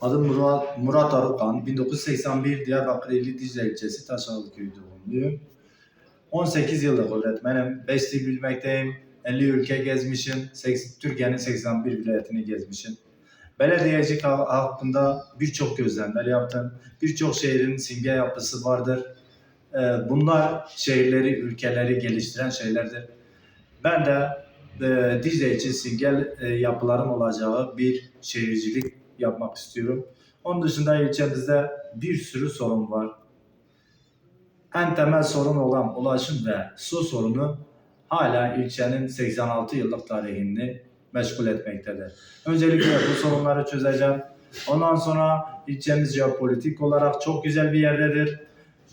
Adım Murat, Murat Arukan. 1981 Diyarbakır İli Dicle ilçesi Taşalı köyü doğumluyum. 18 yıllık öğretmenim. 5 dil bilmekteyim. 50 ülke gezmişim. Türkiye'nin 81 vilayetini gezmişim. Belediyecilik ha- hakkında birçok gözlemler yaptım. Birçok şehrin simge yapısı vardır. Ee, Bunlar şehirleri, ülkeleri geliştiren şeylerdir. Ben de e, Dicle için simge e, yapılarım olacağı bir şehircilik yapmak istiyorum. Onun dışında ilçemizde bir sürü sorun var. En temel sorun olan ulaşım ve su sorunu hala ilçenin 86 yıllık tarihini meşgul etmektedir. Öncelikle bu sorunları çözeceğim. Ondan sonra ilçemiz jeopolitik olarak çok güzel bir yerdedir.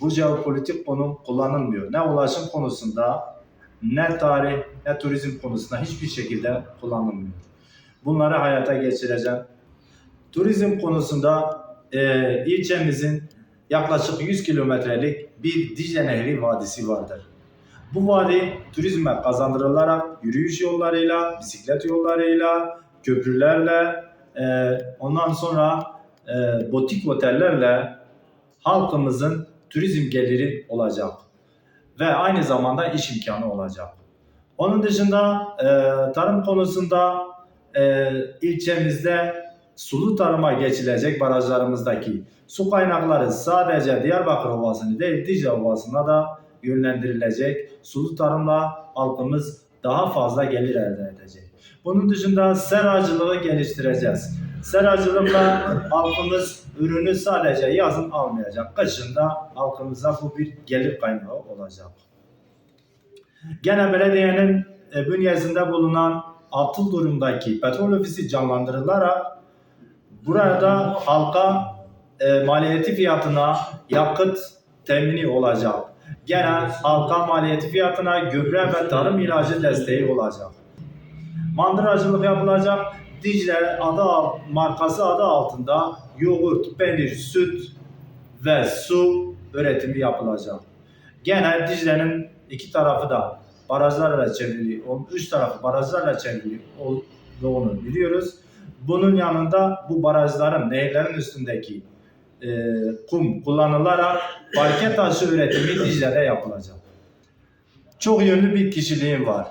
Bu jeopolitik konum kullanılmıyor. Ne ulaşım konusunda, ne tarih, ne turizm konusunda hiçbir şekilde kullanılmıyor. Bunları hayata geçireceğim. Turizm konusunda e, ilçemizin yaklaşık 100 kilometrelik bir Dicle Nehri Vadisi vardır. Bu vadi turizme kazandırılarak yürüyüş yollarıyla, bisiklet yollarıyla, köprülerle, e, ondan sonra e, botik otellerle halkımızın turizm geliri olacak ve aynı zamanda iş imkanı olacak. Onun dışında e, tarım konusunda e, ilçemizde sulu tarıma geçilecek barajlarımızdaki su kaynakları sadece Diyarbakır Ovası'nı değil Dicle Ovası'na da yönlendirilecek. Sulu tarımla halkımız daha fazla gelir elde edecek. Bunun dışında seracılığı geliştireceğiz. Seracılıkla halkımız ürünü sadece yazın almayacak. Kışında halkımıza bu bir gelir kaynağı olacak. Gene belediyenin e, bünyesinde bulunan atıl durumdaki petrol ofisi canlandırılarak burada halka e, maliyeti fiyatına yakıt temini olacak. Gene halka maliyeti fiyatına gübre ve tarım ilacı desteği olacak. Mandıracılık yapılacak. Dicle adı markası adı altında yoğurt, peynir, süt ve su üretimi yapılacak. Gene Dicle'nin iki tarafı da barajlarla çevrili, üç tarafı barajlarla çevrili olduğunu biliyoruz. Bunun yanında bu barajların, nehirlerin üstündeki e, kum kullanılarak parke taşı üretimi Dicle'de yapılacak. Çok yönlü bir kişiliğim var.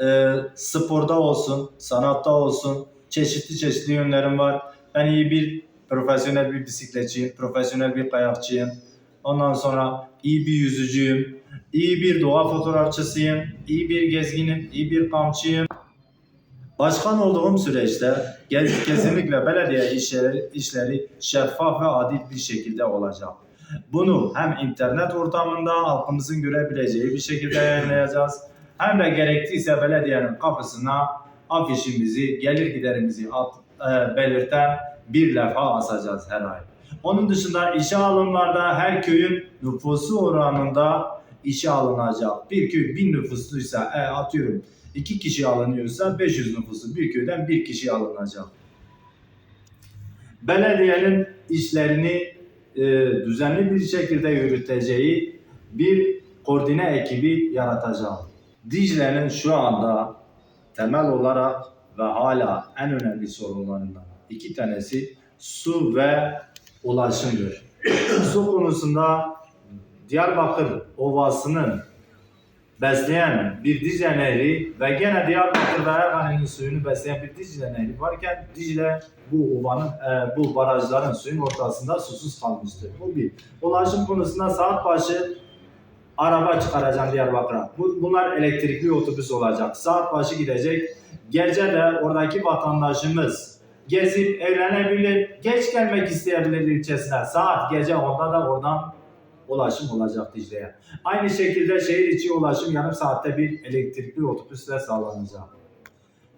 E, sporda olsun, sanatta olsun çeşitli çeşitli yönlerim var. Ben iyi bir profesyonel bir bisikletçiyim, profesyonel bir kayakçıyım. Ondan sonra iyi bir yüzücüyüm, iyi bir doğa fotoğrafçısıyım, iyi bir gezginim, iyi bir kampçıyım. Başkan olduğum süreçte kesinlikle belediye işleri, işleri şeffaf ve adil bir şekilde olacak. Bunu hem internet ortamında halkımızın görebileceği bir şekilde yayınlayacağız. Hem de gerektiyse belediyenin kapısına afişimizi, gelir giderimizi at, e, belirten bir levha asacağız her ay. Onun dışında işe alımlarda her köyün nüfusu oranında işe alınacak. Bir köy bin nüfusluysa e, atıyorum iki kişi alınıyorsa 500 nüfuslu bir köyden bir kişi alınacak. Belediyenin işlerini e, düzenli bir şekilde yürüteceği bir koordine ekibi yaratacağım. Dicle'nin şu anda temel olarak ve hala en önemli sorunlarından iki tanesi su ve ulaşımdır. su konusunda Diyarbakır Ovası'nın besleyen bir Dicle Nehri ve gene Diyarbakır ve Ergani'nin suyunu besleyen bir Dicle Nehri varken Dicle bu ovanın, e, bu barajların suyun ortasında susuz kalmıştır. Bu bir. Ulaşım konusunda saat başı araba çıkaracağım Diyarbakır'a. Bu, bunlar elektrikli otobüs olacak. Saat başı gidecek. Gece de oradaki vatandaşımız gezip eğlenebilir, geç gelmek isteyebilir ilçesine. Saat gece onda da oradan ulaşım olacak Dicle'ye. Aynı şekilde şehir içi ulaşım yarım saatte bir elektrikli otobüsle sağlanacak.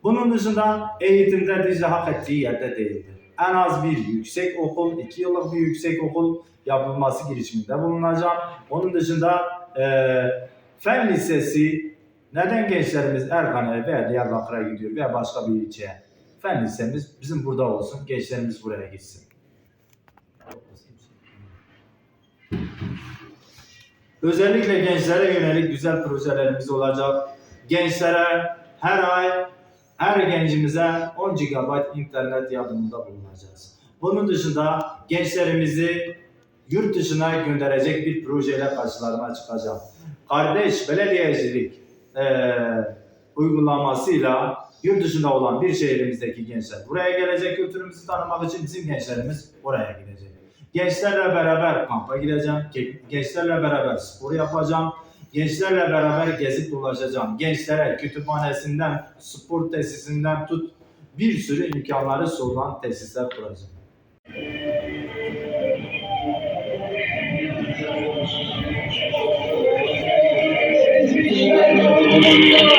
Bunun dışında eğitimde Dicle hak ettiği yerde değildir. En az bir yüksek okul, iki yıllık bir yüksek okul yapılması girişiminde bulunacağım. Onun dışında eee fen lisesi neden gençlerimiz Erkan'a veya Diyarbakır'a gidiyor veya başka bir ilçeye? Fen lisemiz bizim burada olsun, gençlerimiz buraya gitsin. Özellikle gençlere yönelik güzel projelerimiz olacak. Gençlere her ay her gencimize 10 GB internet yardımında bulunacağız. Bunun dışında gençlerimizi yurt dışına gönderecek bir projeyle karşılarına çıkacağım. Kardeş belediyecilik eee, uygulamasıyla yurt dışında olan bir şehrimizdeki gençler buraya gelecek kültürümüzü tanımak için bizim gençlerimiz oraya gidecek. Gençlerle beraber kampa gideceğim. Ge- Gençlerle beraber spor yapacağım. Gençlerle beraber gezip dolaşacağım. Gençlere kütüphanesinden, spor tesisinden tut bir sürü imkanları sunulan tesisler kuracağım. Selamun aleyküm.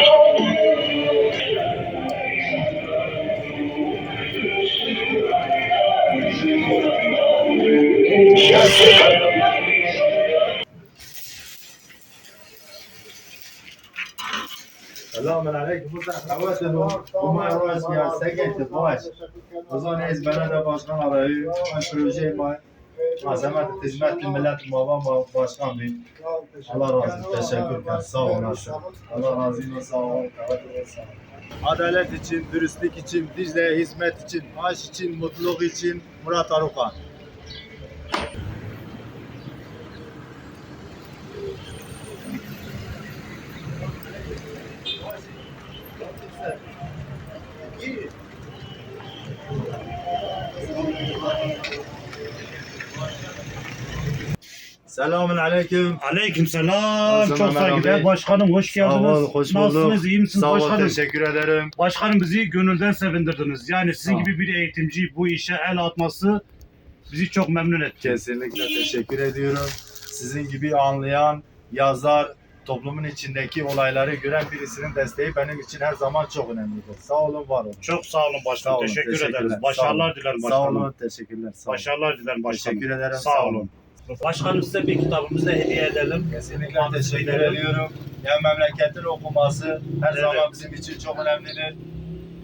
Seketi baş. O zaman ez bana da başkan arayı. Ben proje ma Azamet Hizmet Millet Mava Başkan Bey. Allah razı olsun. Teşekkür ederim. Sağ olun. Allah razı olsun. Sağ olun. Adalet için, dürüstlük için, Dicle'ye hizmet için, maaş için, mutluluk için Murat Arukan. Selamun aleyküm. Aleykümselam. Azam Çok saygıdeğer başkanım hoş Sağ geldiniz. ol, hoş bulduk. Nasılsınız? iyi misiniz Sağ ol, başkanım? teşekkür ederim. Başkanım bizi gönülden sevindirdiniz. Yani sizin Sağ ol. gibi bir eğitimci bu işe el atması bizi çok memnun etti. Kesinlikle teşekkür ediyorum. Sizin gibi anlayan, yazar, toplumun içindeki olayları gören birisinin desteği benim için her zaman çok önemlidir. Sağ olun, var olun. Çok sağ olun başkanım. Sağ olun, teşekkür teşekkürler. ederiz. Sağ Başarılar olun. dilerim Sağ başkanım. olun, teşekkürler. Sağ olun. Başarılar dilerim başkanım. Teşekkür ederim. Sağ olun. Başkanım size bir kitabımızı hediye edelim. Kesinlikle Abi, teşekkür ediyorum. Yani memleketin okuması her Evet. zaman bizim için çok önemlidir.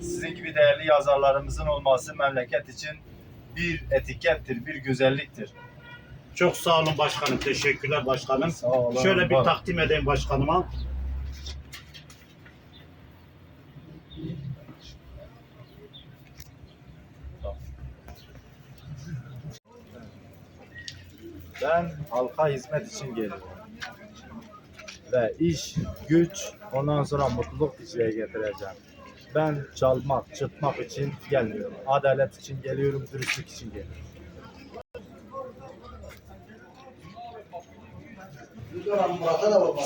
Sizin gibi değerli yazarlarımızın olması memleket için bir etikettir, bir güzelliktir. Çok sağ olun başkanım. Teşekkürler başkanım. Sağ olun. Şöyle bir takdim edeyim başkanıma. Ben halka hizmet için geliyorum. Ve iş, güç, ondan sonra mutluluk içine getireceğim. Ben çalmak, çırpmak için gelmiyorum. Adalet için geliyorum, dürüstlük için geliyorum.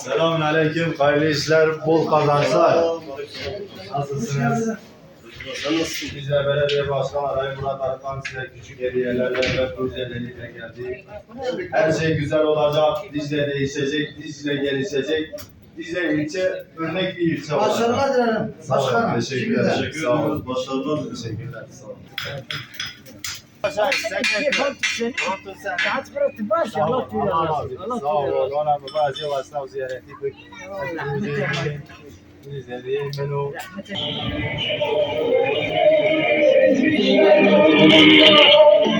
Selamun Aleyküm, hayırlı işler, bol kazançlar. Nasılsınız? Biz de belediye başkanı Aray Murat Arkan size küçük hediyelerle ve projeleriyle geldi. Her şey güzel olacak, Dicle değişecek, Dicle gelişecek. Dicle ilçe örnek bir ilçe olacak. Başarılar dilerim. Sağ olun, Başkanım. teşekkürler. Teşekkür Sağ olun. Ediyoruz. Başarılar dileriz. Teşekkürler, sağ olun. Sağ olun, Allah razı olsun. Sağ olun, ona mübazi ve sınav ziyareti bek. Güzel, menü. Thank you.